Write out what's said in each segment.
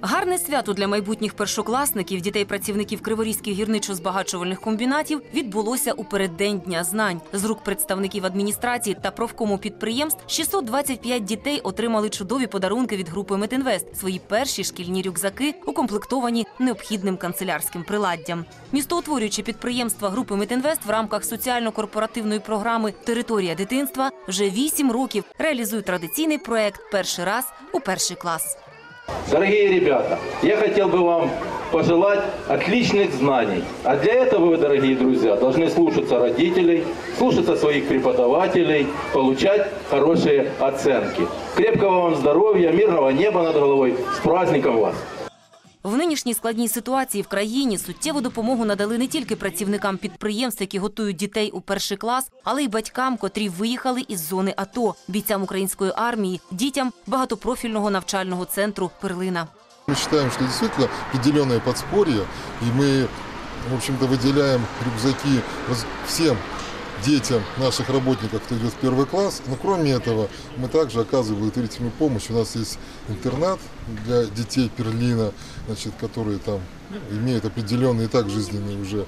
Гарне свято для майбутніх першокласників, дітей працівників Криворізьких гірничо-збагачувальних комбінатів відбулося у переддень Дня знань. З рук представників адміністрації та профкому підприємств 625 дітей отримали чудові подарунки від групи Метінвест. Свої перші шкільні рюкзаки укомплектовані необхідним канцелярським приладдям. Містоутворюючі підприємства групи Метінвест в рамках соціально-корпоративної програми Територія дитинства вже 8 років реалізують традиційний проект Перший раз у перший клас. Дорогие ребята, я хотел бы вам пожелать отличных знаний. А для этого вы, дорогие друзья, должны слушаться родителей, слушаться своих преподавателей, получать хорошие оценки. Крепкого вам здоровья, мирного неба над головой. С праздником вас! В нинішній складній ситуації в країні суттєву допомогу надали не тільки працівникам підприємств, які готують дітей у перший клас, але й батькам, котрі виїхали із зони АТО, бійцям української армії, дітям багатопрофільного навчального центру Перлина. Мы считаем, что действительно определенное подспорье, и мы, в общем-то, выделяем рюкзаки раз- всем Детям наших работников, кто идет в первый класс. Но кроме этого, мы также оказываем благотворительную помощь. У нас есть интернат для детей Перлина, значит, которые там имеют определенные и так жизненные уже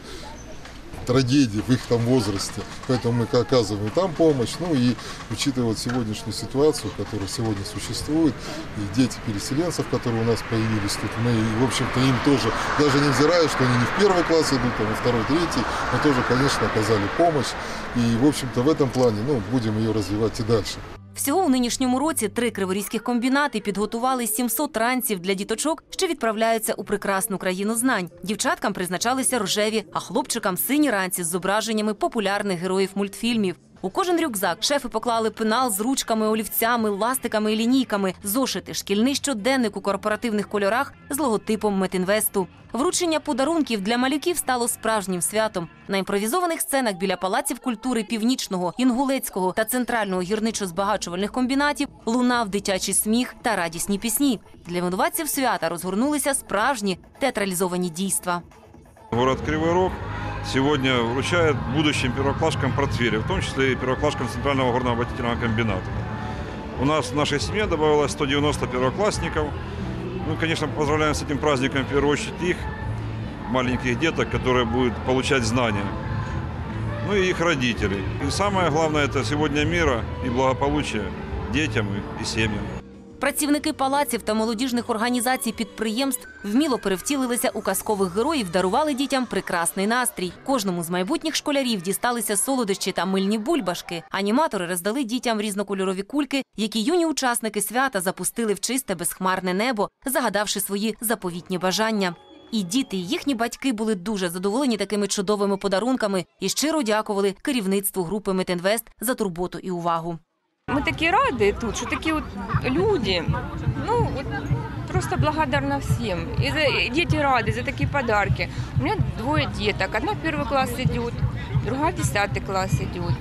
трагедии в их там возрасте. Поэтому мы оказываем и там помощь. Ну и учитывая вот сегодняшнюю ситуацию, которая сегодня существует, и дети переселенцев, которые у нас появились тут, мы, в общем-то, им тоже, даже невзирая, что они не в первый класс идут, а во второй, третий, мы тоже, конечно, оказали помощь. И, в общем-то, в этом плане, ну, будем ее развивать и дальше. Всього у нинішньому році три криворізьких комбінати підготували 700 ранців для діточок, що відправляються у прекрасну країну знань. Дівчаткам призначалися рожеві, а хлопчикам сині ранці з зображеннями популярних героїв мультфільмів. У кожен рюкзак шефи поклали пенал з ручками, олівцями, ластиками і лінійками, зошити, шкільний щоденник у корпоративних кольорах з логотипом Метінвесту. Вручення подарунків для малюків стало справжнім святом. На імпровізованих сценах біля палаців культури північного, інгулецького та центрального гірничо-збагачувальних комбінатів лунав дитячий сміх та радісні пісні. Для винуватців свята розгорнулися справжні театралізовані дійства. Город Кривой Рог сегодня вручает будущим первоклашкам портфели, в том числе и первоклашкам Центрального горно-обогатительного комбината. У нас в нашей семье добавилось 190 первоклассников. Ну, конечно, поздравляем с этим праздником, в первую очередь, их, маленьких деток, которые будут получать знания. Ну и их родителей. И самое главное, это сегодня мира и благополучия детям и семьям. Працівники палаців та молодіжних організацій підприємств вміло перевтілилися у казкових героїв, дарували дітям прекрасний настрій. Кожному з майбутніх школярів дісталися солодощі та мильні бульбашки. Аніматори роздали дітям різнокольорові кульки, які юні учасники свята запустили в чисте безхмарне небо, загадавши свої заповітні бажання. І діти, і їхні батьки були дуже задоволені такими чудовими подарунками і щиро дякували керівництву групи Метінвест за турботу і увагу. Мы такие рады тут, что такие вот люди. Ну, вот просто благодарна всем. И, за, и дети рады за такие подарки. У меня двое деток. Одна в первый класс идет, другая в десятый класс идет.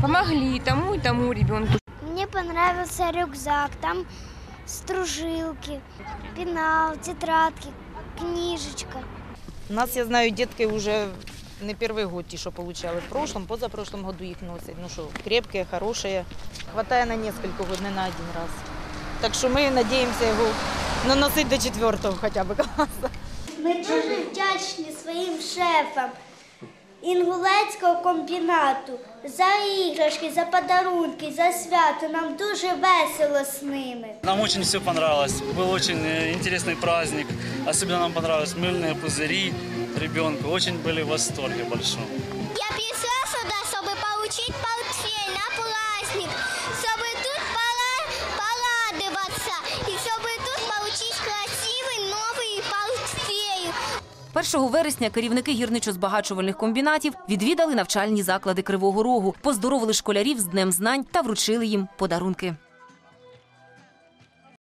Помогли тому и тому ребенку. Мне понравился рюкзак, там стружилки, пенал, тетрадки, книжечка. У нас, я знаю, детки уже не первый год ті, що получали. В прошлом, позапрошлом году їх носять. Ну що, крепкі, хороші. Хватає на несколько год, не на один раз. Так що ми надіємося його наносити до четвертого хоча б класу. Ми дуже вдячні своїм шефам інгулецького комбінату за іграшки, за подарунки, за свято. Нам дуже весело з ними. Нам очень все понравилось. Был очень э, интересный праздник. Особенно нам понравились мыльные пузыри ребенку. Очень были в восторге большом. Я прийшла сюди, щоб отримати портфель на праздник, щоб тут порадуватися і щоб тут отримати красивий новий портфель. 1 вересня керівники гірничо-збагачувальних комбінатів відвідали навчальні заклади Кривого Рогу, поздоровили школярів з Днем знань та вручили їм подарунки.